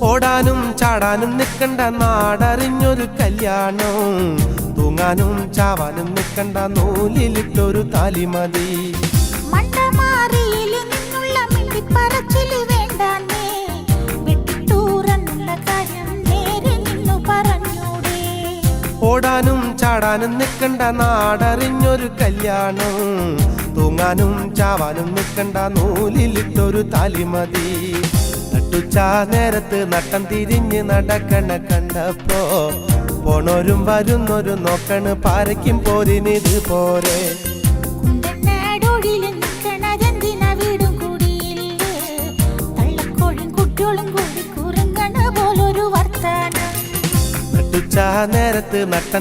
ഓടാനും ചാടാനും നിൽക്കണ്ട നാടറിഞ്ഞൊരു കല്യാണം. തൂങ്ങാനും ചാവാനും നിൽക്കണ്ട നൂലിലിട്ടൊരു താലിമതി. ഓടാനും ചാടാനും നിൽക്കണ്ട നാടറിഞ്ഞൊരു കല്യാണം. തൂങ്ങാനും ചാവാനും നിൽക്കണ്ട നൂലിലിട്ടൊരു താലിമതി നട്ടുച്ചാ നേരത്ത് നട്ടം തിരിഞ്ഞ് നടക്കണ കണ്ടപ്പോ പോണോരും വരുന്നോരും നോക്കണ് പാരയ്ക്കും പോരിനിത് പോരെ. കുണ്ടനാടോടിൽ കുട്ടികളും കൂടി വർത്താനം നേരത്ത് നട്ടം